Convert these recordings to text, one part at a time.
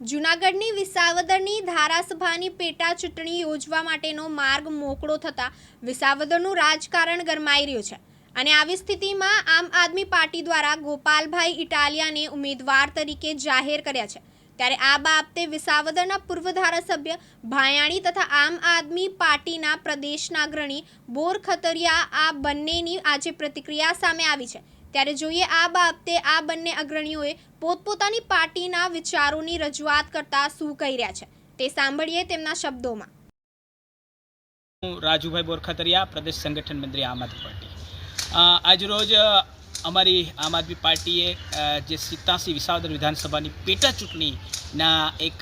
જૂનાગઢની વિસાવદરની ધારાસભાની પેટા ચૂંટણી યોજવા માટેનો માર્ગ મોકળો થતાં વિસાવદરનું રાજકારણ ગરમાઈ રહ્યું છે. અને આવી સ્થિતિમાં આમ આદમી પાર્ટી દ્વારા ગોપાલભાઈ ઇટાલિયાને ઉમેદવાર તરીકે જાહેર કર્યા છે. ત્યારે આ બાબતે વિસાવદરના પૂર્વ ધારાસભ્ય ભાયાણી તથા આમ આદમી પાર્ટીના પ્રદેશના અગ્રણી બોર ખતરિયા આ બંનેની આજે પ્રતિક્રિયા સામે આવી છે. ત્યારે જોઈએ આ બાબતે આ બંને અગ્રણીઓએ પોતપોતાની પાર્ટીના વિચારોની રજૂઆત કરતા શું કહી રહ્યા છે તે સાંભળીએ તેમના શબ્દોમાં. હું રાજુભાઈ બોરખતરિયા, પ્રદેશ સંગઠન મંત્રી આમ આદમી પાર્ટી. આજરોજ અમારી આમ આદમી પાર્ટીએ જે સિત્તાસી વિસાવદર વિધાનસભાની પેટા ચૂંટણીના એક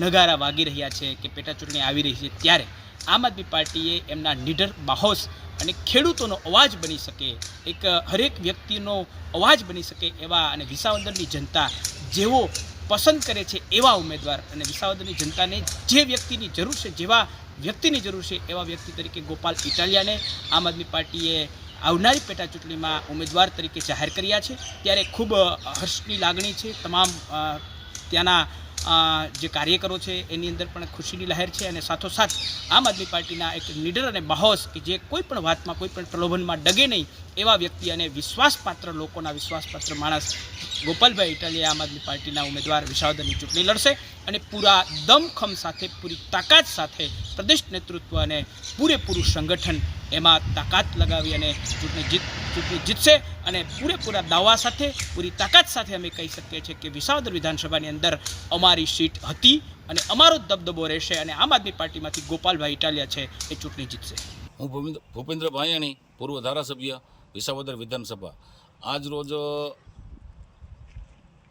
નગારા વાગી રહ્યા છે કે પેટા ચૂંટણી આવી રહી છે ત્યારે આમ આદમી પાર્ટીએ એમના નિડર બાહોશ અને ખેડૂતોનો અવાજ બની શકે, એક, હરેક વ્યક્તિનો અવાજ બની શકે એવા અને વિસાવદરની જનતા જેવો પસંદ કરે છે એવા ઉમેદવાર અને વિસાવદરની જનતાને જે વ્યક્તિની જરૂર છે, જેવા વ્યક્તિની જરૂર છે એવા વ્યક્તિ તરીકે ગોપાલ ઇટાલિયાને આમ આદમી પાર્ટીએ આવનારી પેટા ચૂંટણીમાં ઉમેદવાર તરીકે જાહેર કર્યા છે. ત્યારે ખૂબ હર્ષની લાગણી છે. તમામ ત્યાંના જે કાર્યકરો છે, એની અંદર પણ ખુશીની લહેર છે અને સાથોસાથ આમ આદમી પાર્ટીના એક લીડર અને બાહોશ કે જે કોઈ પણ વાતમાં, કોઈ પણ પ્રલોભનમાં ડગે નહીં, એવા વ્યક્તિ અને વિશ્વાસપાત્ર લોકોના વિશ્વાસપાત્ર માણસ ગોપાલભાઈ ઇટાલિયા આમ આદમી પાર્ટીના ઉમેદવાર વિશાવદનની ચૂંટણી લડશે. અને પૂરા દમખમ સાથે, પૂરી તાકાત સાથે પ્રદેશ નેતૃત્વ અને પૂરેપૂરું સંગઠન એમાં તાકાત લગાવી અને ચૂંટણી જીત, ચૂંટણી જીતશે અને પૂરેપૂરા દાવા સાથે, પૂરી તાકાત સાથે અમે કહી શકીએ છીએ કે વિસાવદર વિધાનસભાની અંદર અમારી સીટ હતી અને અમારો દબદબો રહેશે અને આમ આદમી પાર્ટીમાંથી ગોપાલભાઈ ઇટાલિયા છે એ ચૂંટણી જીતશે. હું ભૂપેન્દ્ર ભૂપેન્દ્ર ભાયાણી, પૂર્વ ધારાસભ્ય, વિસાવદર વિધાનસભા. આજ રોજ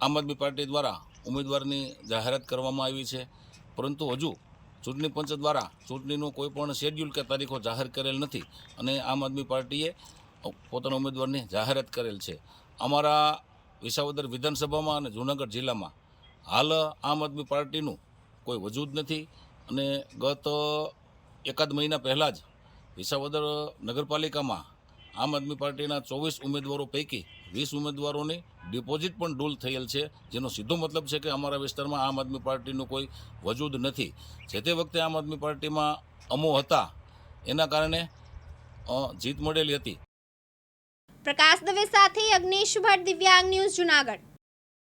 આમ આદમી પાર્ટી દ્વારા ઉમેદવારની જાહેરાત કરવામાં આવી છે. પરંતુ હજુ ચૂંટણી પંચ દ્વારા ચૂંટણીનું કોઈ પણ શેડ્યુલ કે તારીખો જાહેર કરેલ નથી અને આમ આદમી પાર્ટીએ પોતાના ઉમેદવારની જાહેરાત કરેલ છે. અમારા વિસાવદર વિધાનસભામાં અને જૂનાગઢ જિલ્લામાં હાલ આમ આદમી પાર્ટીનું કોઈ વજૂદ નથી અને ગત એકાદ મહિના પહેલાં જ વિસાવદર નગરપાલિકામાં આમ આદમી પાર્ટીના ચોવીસ ઉમેદવારો પૈકી વીસ ઉમેદવારોની ડિપોઝિટ પણ ડૂલ થયેલ છે, જેનો સીધો મતલબ છે કે અમારા વિસ્તારમાં આમ આદમી પાર્ટીનું કોઈ વજૂદ નથી. જે તે વખતે આમ આદમી પાર્ટીમાં અમો હતા, એના કારણે જીત મળેલી હતી. પ્રકાશ દવે સાથે અગ્નેશ ભટ્ટ, દિવ્યાંગ ન્યૂઝ જુનાગઢ.